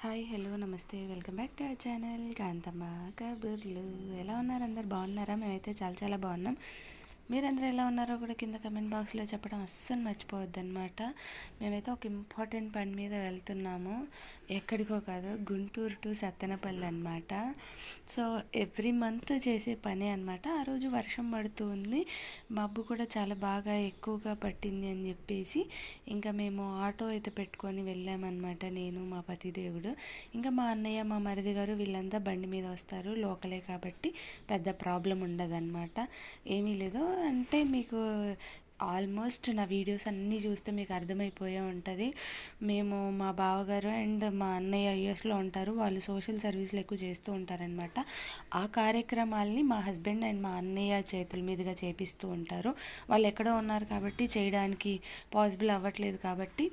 Hi hello namaste. Welcome back to our channel. Kanthamma కబుర్లు. ఎలా ఉన్నారు అందరు? బాగున్నారా? మేమైతే చాలా చాలా బాగున్నాం. మీరందరూ ఎలా ఉన్నారో కూడా కింద కమెంట్ బాక్స్లో చెప్పడం అస్సలు మర్చిపోవద్దు అనమాట మేమైతే ఒక ఇంపార్టెంట్ పని మీద వెళ్తున్నాము. ఎక్కడికో కాదు గుంటూరు టు సత్తెనపల్లి అనమాట సో ఎవ్రీ మంత్ చేసే పని అనమాట ఆ రోజు వర్షం పడుతూ ఉంది. మబ్బు కూడా చాలా బాగా ఎక్కువగా పట్టింది అని చెప్పేసి ఇంకా మేము ఆటో అయితే పెట్టుకొని వెళ్ళామన్నమాట నేను మా పతిదేవుడు ఇంకా మా అన్నయ్య మా మరిది గారు వీళ్ళంతా బండి మీద వస్తారు. లోకలే కాబట్టి పెద్ద ప్రాబ్లం ఉండదన్నమాట. ఏమీ లేదు. అంటే మీకు ఆల్మోస్ట్ నా వీడియోస్ అన్నీ చూస్తే మీకు అర్థమైపోయే ఉంటుంది. మేము మా బావగారు అండ్ మా అన్నయ్య యుఎస్లో ఉంటారు. వాళ్ళు సోషల్ సర్వీస్లు ఎక్కువ చేస్తూ ఉంటారనమాట ఆ కార్యక్రమాల్ని మా హస్బెండ్ అండ్ మా అన్నయ్య చేతుల మీదుగా చేపిస్తూ ఉంటారు. వాళ్ళు ఎక్కడో ఉన్నారు కాబట్టి చేయడానికి పాసిబుల్ అవ్వట్లేదు కాబట్టి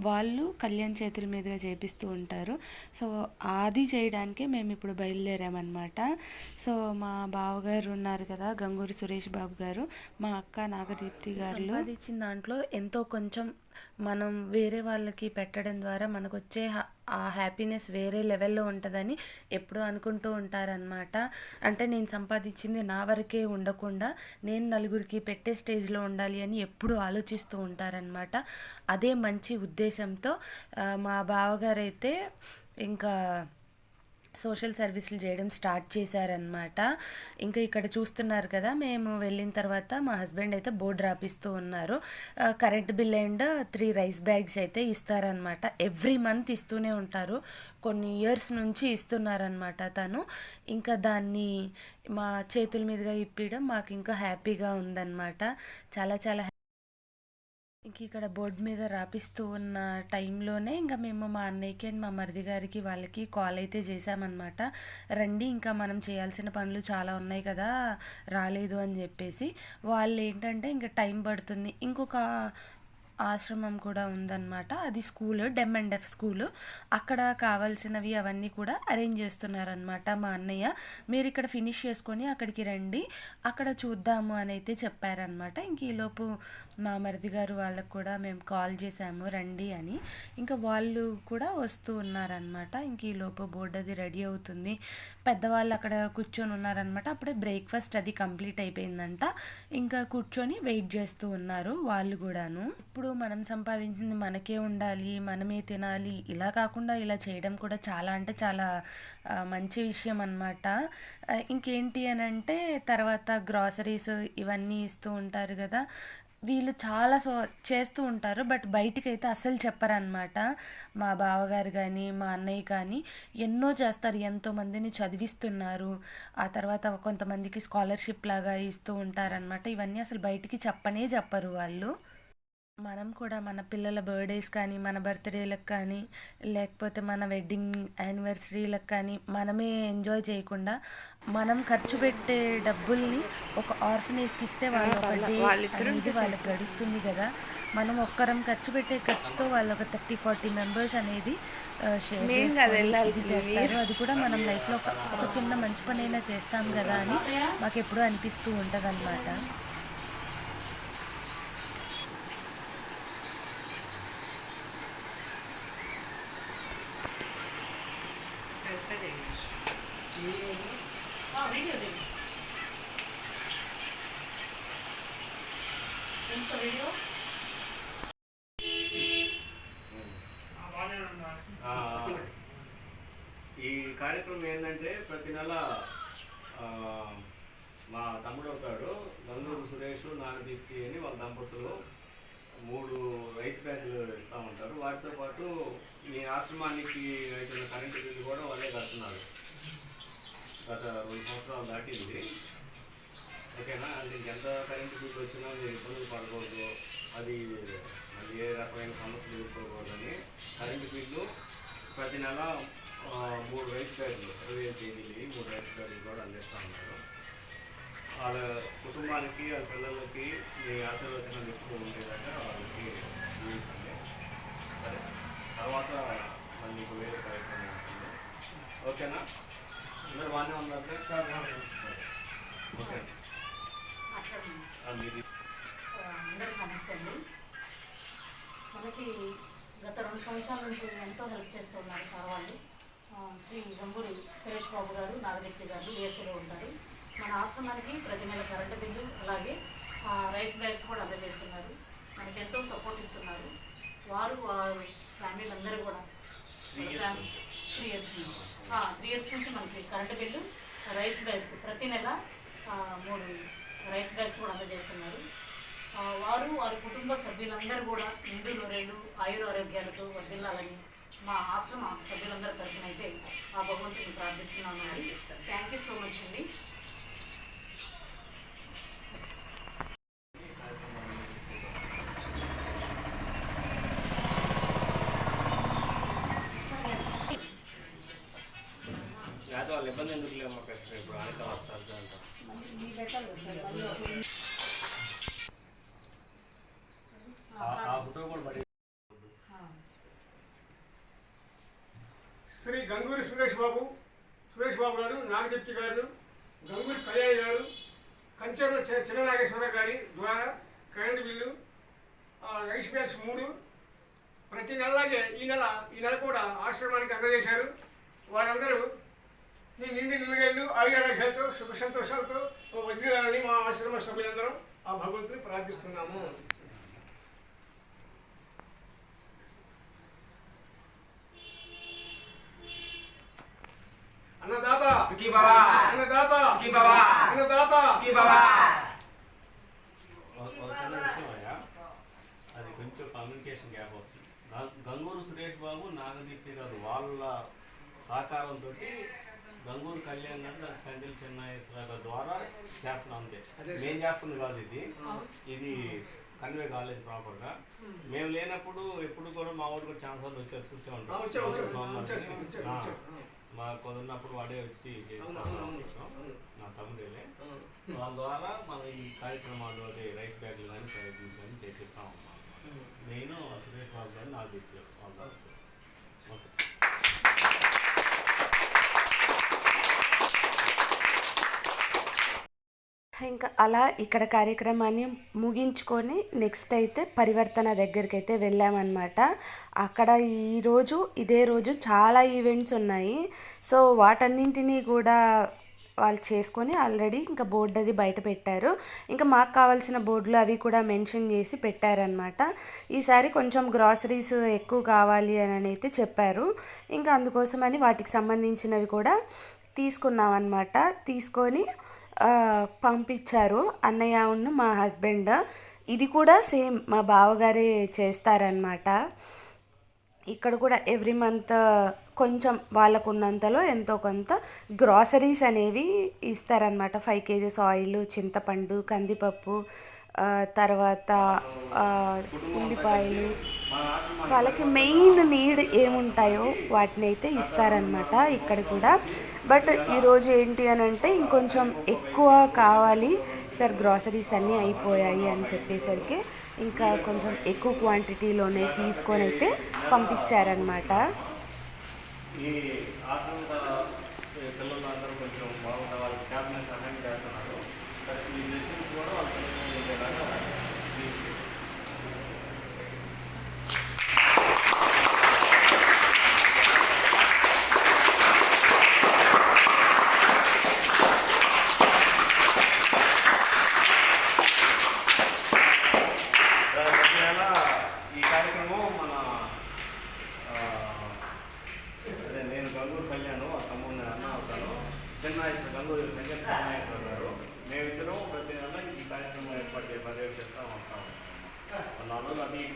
వాళ్ళు కళ్యాణ్ చేతుల మీదుగా చేపిస్తూ ఉంటారు. సో అది చేయడానికే మేము ఇప్పుడు బయలుదేరామన్నమాట. సో మా బావగారు ఉన్నారు కదా గంగూరి సురేష్ బాబు గారు మా అక్క నాగదీప్తి గారు సంపాదించిన దాంట్లో ఎంతో కొంచెం మనం వేరే వాళ్ళకి పెట్టడం ద్వారా మనకు వచ్చే ఆ హ్యాపీనెస్ వేరే లెవెల్లో ఉంటుందని ఎప్పుడూ అనుకుంటూ ఉంటారనమాట అంటే నేను సంపాదించింది నా వరకే ఉండకుండా నేను నలుగురికి పెట్టే స్టేజ్లో ఉండాలి అని ఎప్పుడూ ఆలోచిస్తూ ఉంటారనమాట అదే మంచి ఉద్దేశంతో మా బావగారు అయితే ఇంకా సోషల్ సర్వీసులు చేయడం స్టార్ట్ చేశారనమాట ఇంకా ఇక్కడ చూస్తున్నారు కదా మేము వెళ్ళిన తర్వాత మా హస్బెండ్ అయితే బోర్డు రాపిస్తూ ఉన్నారు. Current bill and three rice bags అయితే ఇస్తారనమాట ఎవ్రీ మంత్ ఇస్తూనే ఉంటారు. కొన్ని ఇయర్స్ నుంచి ఇస్తున్నారనమాట తను. ఇంకా దాన్ని మా చేతుల మీదుగా ఇప్పించడం మాకు ఇంకా హ్యాపీగా ఉందన్నమాట. చాలా చాలా ఇంక ఇక్కడ బోర్డు మీద రాపిస్తూ ఉన్న టైంలోనే ఇంకా మేము మా అన్నయ్యకి అండ్ మా మరిది గారికి వాళ్ళకి కాల్ అయితే చేశామన్నమాట. రండి ఇంకా మనం చేయాల్సిన పనులు చాలా ఉన్నాయి కదా రాలేదు అని చెప్పేసి. వాళ్ళు ఏంటంటే ఇంకా టైం పడుతుంది. ఇంకొక ఆశ్రమం కూడా ఉందన్నమాట. అది school dumb and deaf school. అక్కడ కావాల్సినవి అవన్నీ కూడా అరేంజ్ చేస్తున్నారనమాట మా అన్నయ్య. మీరు ఇక్కడ ఫినిష్ చేసుకొని అక్కడికి రండి. అక్కడ చూద్దాము అని అయితే చెప్పారనమాట ఇంక ఈలోపు మా మరిది గారు వాళ్ళకు కూడా మేము కాల్ చేసాము రండి అని. ఇంకా వాళ్ళు కూడా వస్తూ ఉన్నారనమాట ఇంక ఈలోపు బోర్డు అది రెడీ అవుతుంది. పెద్దవాళ్ళు అక్కడ కూర్చొని ఉన్నారనమాట అప్పుడే బ్రేక్ఫాస్ట్ అది కంప్లీట్ అయిపోయిందంట. ఇంకా కూర్చొని వెయిట్ చేస్తూ ఉన్నారు వాళ్ళు కూడాను. ఇప్పుడు మనం సంపాదించింది మనకే ఉండాలి మనమే తినాలి. ఇలా కాకుండా ఇలా చేయడం కూడా చాలా అంటే చాలా మంచి విషయం అనమాట ఇంకేంటి అని అంటే తర్వాత గ్రాసరీస్ ఇవన్నీ ఇస్తూ ఉంటారు కదా. వీళ్ళు చాలా సో చేస్తూ ఉంటారు బట్ బయటికి అయితే అస్సలు చెప్పరనమాట మా బావగారు కానీ మా అన్నయ్య కానీ ఎన్నో చేస్తారు ఎంతోమందిని చదివిస్తున్నారు. ఆ తర్వాత కొంతమందికి స్కాలర్షిప్ లాగా ఇస్తూ ఉంటారనమాట ఇవన్నీ అసలు బయటికి చెప్పనే చెప్పరు వాళ్ళు. మనం కూడా మన పిల్లల బర్త్డేస్ కానీ మన బర్త్డేలకు కానీ లేకపోతే మన వెడ్డింగ్ యానివర్సరీలకు కానీ మనమే ఎంజాయ్ చేయకుండా మనం ఖర్చు పెట్టే డబ్బుల్ని ఒక ఆర్ఫనేజ్కి ఇస్తే వాళ్ళ ఒక డే అనేది వాళ్ళకి గడుస్తుంది కదా. మనం ఒక్కరం ఖర్చు పెట్టే ఖర్చుతో వాళ్ళు ఒక థర్టీ ఫార్టీ మెంబర్స్ అనేది చేస్తారు. అది కూడా మనం లైఫ్లో ఒక ఒక చిన్న మంచి పని అయినా చేస్తాం కదా అని మాకు ఎప్పుడూ అనిపిస్తూ ఉంటుంది ఈ కార్యక్రమం ఏంటంటే ప్రతి నెల మా తమ్ముడు అవుతాడు. గంగూరు సురేష్ నాగదీప్తి అని వాళ్ళ దంపతులు మూడు రైస్ బ్యాగులు ఇస్తూ ఉంటారు. వాటితో పాటు మీ ఆశ్రమానికి అవుతున్న కరెంటు బిల్లు కూడా వాళ్ళే కడుతున్నారు. గత రెండు సంవత్సరాలు దాటింది. ఓకేనా? అంటే ఇంకెంత కరెంటు బిల్లు వచ్చినా మీరు ఇబ్బందులు పడకూడదు. అది మళ్ళీ ఏ రకమైన సమస్యలు ఎదుర్కోకూడదని కరెంటు బిల్లు ప్రతి నెల మూడు రైస్ బ్యాగులు ఇరవై కేజీలు మూడు రైస్ బ్యాగులు కూడా అందిస్తూ ఉన్నారు. వాళ్ళ కుటుంబానికి వాళ్ళ పిల్లలకి మీ ఆశీర్వచనాలు ఎక్కువ ఉండేదాకా వాళ్ళకి జీవించండి సరే తర్వాత మళ్ళీ మీకు వేరే కార్యక్రమం ఉంటుంది. ఓకేనా? అందరు బాగానే ఉన్నారు సరే ఓకే అందరికి నమస్తే అండి మనకి గత రెండు సంవత్సరాల నుంచి ఎంతో హెల్ప్ చేస్తున్నారు సార్ వాళ్ళు శ్రీ గంగూరి సురేష్ బాబు గారు నాగదీప్తి గారు ఏసీలో ఉంటారు మన ఆశ్రమానికి ప్రతి నెల కరెంటు బిల్లు అలాగే రైస్ బ్యాగ్స్ కూడా అందజేస్తున్నారు మనకి ఎంతో సపోర్ట్ ఇస్తున్నారు వారు వారు ఫ్యామిలీలు అందరూ కూడా ఫ్యామిలీ త్రీ ఇయర్స్ నుంచి త్రీ ఇయర్స్ నుంచి మనకి కరెంటు బిల్లు రైస్ బ్యాగ్స్ ప్రతి నెల మూడు రైస్ బ్యాగ్స్ కూడా అందజేస్తున్నారు. వారు వారి కుటుంబ సభ్యులందరూ కూడా నిండు నూరేళ్ళు ఆయుర ఆరోగ్యాలతో వర్దిల్లాలని మా ఆశ్రమ సభ్యులందరి తరఫున అయితే ఆ భగవంతుని ప్రార్థిస్తున్నాను. అండి థ్యాంక్ యూ సో మచ్ అండి ఇబ్బంది ఎందుకు లేదు మాకు? ఇప్పుడు అనిత వస్తారు అంటాం ఆ- ఆ ఫోటో కూడా పడి శ్రీ గంగూరి సురేష్ బాబు సురేష్ బాబు గారు నాగదీప్తి గారు గంగూరి కళ్యాణ్ గారు కంచెర్ల చిన్న నాగేశ్వర గారి ద్వారా కరెంటు బిల్లు రైస్ బ్యాగ్స్ మూడు. ప్రతి నెలలాగే ఈ నెల ఈ నెల కూడా ఆశ్రమానికి అందజేశారు. వారందరూ నీ నిండి నిలుగేళ్ళు ఆయురారోగ్యాలతో సుఖ సంతోషాలతో వదిలేయాలని మా ఆశ్రమ సభ్యులందరం ఆ భగవంతుని ప్రార్థిస్తున్నాము. అన్నదాత అది కొంచెం కమ్యూనికేషన్ గ్యాప్ అవుతుంది. గంగూరు సురేష్ బాబు నాగదీప్తి గారు వాళ్ళ సహకారంతో గంగూరు కళ్యాణ్ గారు కండిల్ చెన్నైశ్వర గారి ద్వారా చేస్తున్నాం అంతే. మేము చేస్తుంది కాదు ఇది. ఇది కన్వే కాలేదు ప్రాపర్గా. మేము లేనప్పుడు ఎప్పుడు కూడా మా ఊరు కూడా ఛాన్స్ సార్లు వచ్చారు చూసే ఉంటాం. మా కుదిరినప్పుడు వాడే వచ్చి చేస్తాం నా తమ్ముడేలే. ఆ. వాళ్ళ ద్వారా మనం ఈ కార్యక్రమాలు అదే రైస్ బ్యాగ్లు కానీ ప్రయత్నం కానీ చేపిస్తాం నేను సురేష్ బాబు గారిని నాకు తెచ్చారు వాళ్ళ ద్వారా ఓకే. ఇంకా అలా ఇక్కడ కార్యక్రమాన్ని ముగించుకొని నెక్స్ట్ అయితే పరివర్తన దగ్గరికి అయితే వెళ్ళామన్నమాట. అక్కడ ఈరోజు ఇదే రోజు చాలా ఈవెంట్స్ ఉన్నాయి. సో వాటన్నింటినీ కూడా వాళ్ళు చేసుకొని ఆల్రెడీ ఇంకా బోర్డు అది బయట పెట్టారు. ఇంకా మాకు కావాల్సిన బోర్డులు అవి కూడా మెన్షన్ చేసి పెట్టారనమాట ఈసారి కొంచెం గ్రాసరీస్ ఎక్కువ కావాలి అని అయితే చెప్పారు. ఇంకా అందుకోసమని వాటికి సంబంధించినవి కూడా తీసుకున్నాం అనమాట తీసుకొని పంపించారు. అన్నయ్య ఉన్ను మా హస్బెండ్. ఇది కూడా సేమ్ మా బావగారే చేస్తారనమాట ఇక్కడ కూడా ఎవ్రీ మంత్ కొంచెం వాళ్ళకు ఉన్నంతలో ఎంతో కొంత గ్రాసరీస్ అనేవి ఇస్తారనమాట ఫైవ్ కేజెస్ ఆయిల్ చింతపండు కందిపప్పు తర్వాత ఉల్లిపాయలు వాళ్ళకి మెయిన్ నీడ్ ఏముంటాయో వాటిని అయితే ఇస్తారనమాట ఇక్కడ కూడా. బట్ ఈరోజు ఏంటి అని అంటే ఇంకొంచెం ఎక్కువ కావాలి సార్ గ్రాసరీస్ అన్నీ అయిపోయాయి అని చెప్పేసరికి ఇంకా కొంచెం ఎక్కువ క్వాంటిటీలోనే తీసుకొని అయితే పంపించారనమాట ఈ ఆశ్రమ పిల్లలు అందరూ కొంచెం బాగుంటారు వాళ్ళకి చేతన సహాయం చేస్తున్నారు సరే ఈ బ్లెస్సింగ్స్ కూడా వాళ్ళ పిల్లలు ఉండేలాగా ప్లీజ్ ప్రతి నెల ఈ కార్యక్రమం మన ఆ, అదే నేను గంగూరు కళ్యాణ్ ఆ తమ్ముడు నేను అన్న అవుతాను చెన్నాయేశ్వర గంగూరు వెంకట చెన్నాయేశ్వర గారు మేమిద్దరం ప్రతి నెల ఈ కార్యక్రమం ఏర్పాటు చేసి పర్యవేక్షిస్తూ ఉంటాం నాలుగు రోజులు అది ఇంటే ఈ మంత్ ఇది చేస్తాం పప్పు నూనె ప్రతి నెల మనకి పెద్దలు తీసుకొస్తున్నారు వాళ్ళ పెద్దోళ్ళందరూ కుటుంబాలన్నీ కూడా బాగుండాలని చల్లగా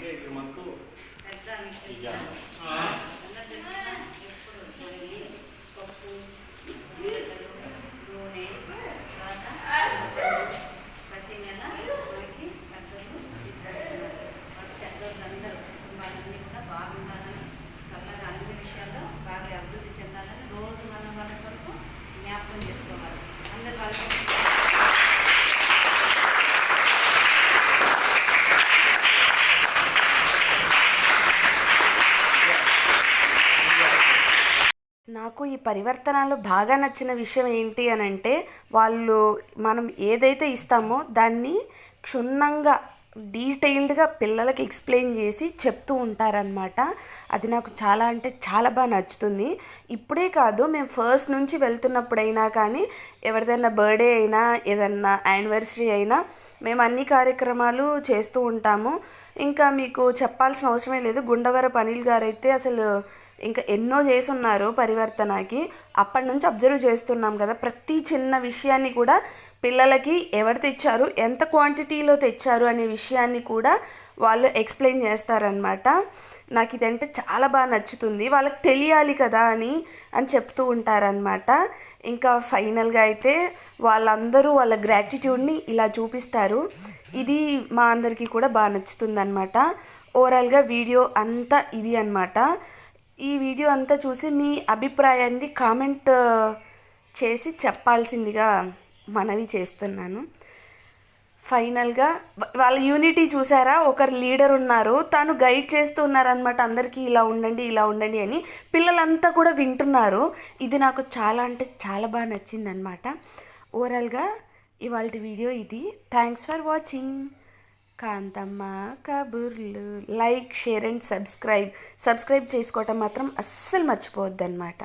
అన్ని విషయాల్లో బాగా అభివృద్ధి చెందాలని రోజు మనం వాళ్ళ కొరకు జ్ఞాపకం చేసుకోవాలి అందరు వాళ్ళ నాకు ఈ పరివర్తనలో బాగా నచ్చిన విషయం ఏంటి అని అంటే వాళ్ళు మనం ఏదైతే ఇస్తామో దాన్ని క్షుణ్ణంగా డీటెయిల్డ్గా పిల్లలకి ఎక్స్ప్లెయిన్ చేసి చెప్తూ ఉంటారనమాట అది నాకు చాలా అంటే చాలా బాగా నచ్చుతుంది. ఇప్పుడే కాదు మేము ఫస్ట్ నుంచి వెళ్తున్నప్పుడైనా కానీ ఎవరిదైనా బర్త్డే అయినా ఏదన్నా యానివర్సరీ అయినా మేము అన్ని కార్యక్రమాలు చేస్తూ ఉంటాము. ఇంకా మీకు చెప్పాల్సిన అవసరమే లేదు. గుండవర పనిల్ గారు అయితే అసలు ఇంకా ఎన్నో చేసున్నారు పరివర్తనకి అప్పటి నుంచి అబ్జర్వ్ చేస్తున్నాం కదా. ప్రతి చిన్న విషయాన్ని కూడా పిల్లలకి ఎవరు తెచ్చారు ఎంత క్వాంటిటీలో తెచ్చారు అనే విషయాన్ని కూడా వాళ్ళు ఎక్స్ప్లెయిన్ చేస్తారనమాట నాకు ఇదంటే చాలా బాగా నచ్చుతుంది. వాళ్ళకి తెలియాలి కదా అని అని చెప్తూ ఉంటారనమాట ఇంకా ఫైనల్గా అయితే వాళ్ళందరూ వాళ్ళ గ్రాటిట్యూడ్ని ఇలా చూపిస్తారు. ఇది మా అందరికీ కూడా బాగా నచ్చుతుంది అనమాట ఓవరాల్గా వీడియో అంతా ఇది అనమాట ఈ వీడియో అంతా చూసి మీ అభిప్రాయాన్ని కామెంట్ చేసి చెప్పాల్సిందిగా మనవి చేస్తున్నాను. ఫైనల్గా వాళ్ళ యూనిటీ చూసారా? ఒకరు లీడర్ ఉన్నారు. తను గైడ్ చేస్తూ ఉన్నారనమాట అందరికీ ఇలా ఉండండి ఇలా ఉండండి అని పిల్లలంతా కూడా వింటున్నారు. ఇది నాకు చాలా అంటే చాలా బాగా నచ్చిందనమాట ఓవరాల్గా ఇవాళ వీడియో ఇది. థ్యాంక్స్ ఫర్ వాచింగ్ కాంతమ్మ కబుర్లు like share and subscribe. Subscribe చేసుకోవటం మాత్రం అస్సలు మర్చిపోవద్దు అనమాట